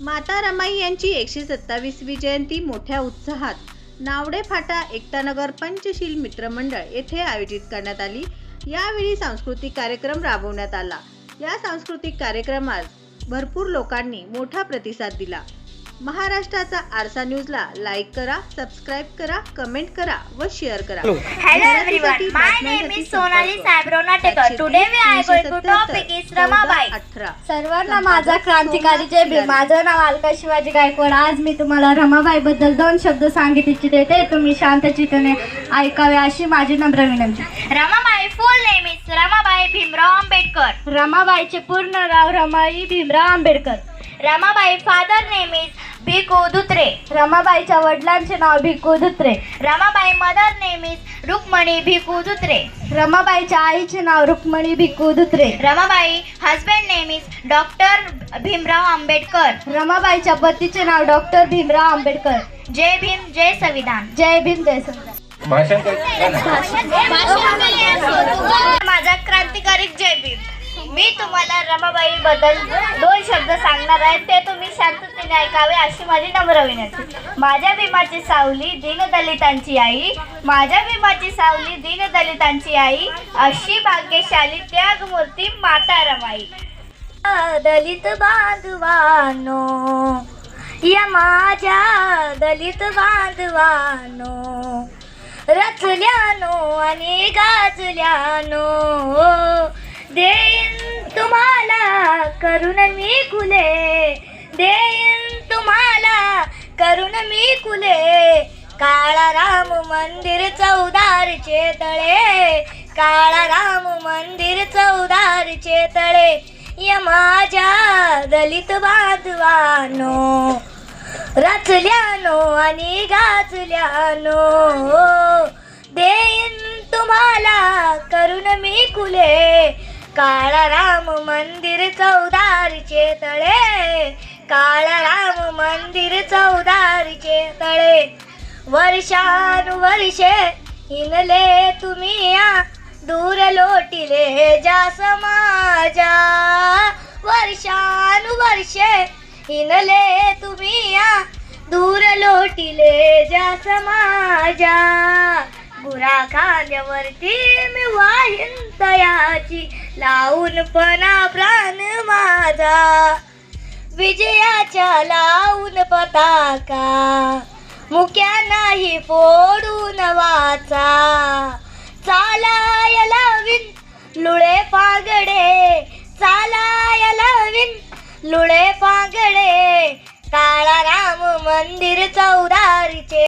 माता रमाई यांची एकशे सत्तावीसवी जयंती मोठ्या उत्साहात नावडे फाटा एकतानगर पंचशील मित्रमंडळ येथे आयोजित करण्यात आली. यावेळी सांस्कृतिक कार्यक्रम राबवण्यात आला. या सांस्कृतिक कार्यक्रमात भरपूर लोकांनी मोठा प्रतिसाद दिला. महाराष्ट्राचा आरसा न्यूजला लाईक करा सबस्क्राईब करा कमेंट करा व शेअर करा. Everyone, my name is Sonali Sabro Natekar. Today we are going to topic is Ramabai. अठरा. सर्वांना माझा क्रांतिकारी जय भीम. माझं नाव अलका शिवाजी गायकवाड. आज मी तुम्हाला रमाबाई बद्दल दोन शब्द सांगित इच्छिते ते तुम्ही शांत चित्ताने ऐकावे अशी माझी नम्र विनंती. Ramabai full name is Ramabai Bhimrao Ambedkar. रमाबाईचे पूर्ण नाव Ramai Bhimrao Ambedkar. Ramabai father name is Bhiku Dhutre. रमाबाईच्या वडिलांचे नाव Bhiku Dhutre. Ramabai mother name is Rukmini Bhiku Dhutre. रमाबाईच्या आईचे नाव Rukmini Bhiku Dhutre. Ramabai husband name is doctor Bhimrao Ambedkar. रमाबाईच्या पतीचे नाव doctor Bhimrao Ambedkar. जय भीम जय संविधान. जय भीम जय संविधान. मी तुम्हाला रमाबाई बद्दल दोन शब्द सांगणार आहे. ते तुम्ही शांततेने ऐकावे अशी माझी नम्र विनंती. माझ्या भीमाची सावली दीनदलितांची आई माझ्या भीमाची सावली दीनदलितांची आई अशी भाग्यशाली त्यागमूर्ती माता रमाई. दलित बांधवानो या माझ्या दलित बांधवानो रचल्यानो आणि गाजल्यानो. करून मी खुले. देईन तुम्हाला करून मी खुले. काळा राम मंदिर चौदारचे तळे. काळा राम मंदिर चौदारचे तळे. या माझ्या दलित बांधवानो रचल्यानो आणि गाजल्यानो. देईन तुम्हाला करून मी खुले. काळा राम मंदिर चौदारीचे तळे. काळा राम मंदिर चौदारीचे तळे. वर्षानुवर्षे हिनले तुम्ही या दूर लोटिले जा समाजा. वर्षानुवर्षे हिनले तुम्ही या दूर लोटिले जा समाजा. गुरा खांद्यावरती मी वाहिन तयाची लावून पणा प्राण माझा. विजयाच्या लावून पताका. मुक्या नाही फोडून वाचा. चालाय लावीन लुळे पागडे चालाय लावीन लुळे पागडे काळा राम मंदिर चौदारीचे.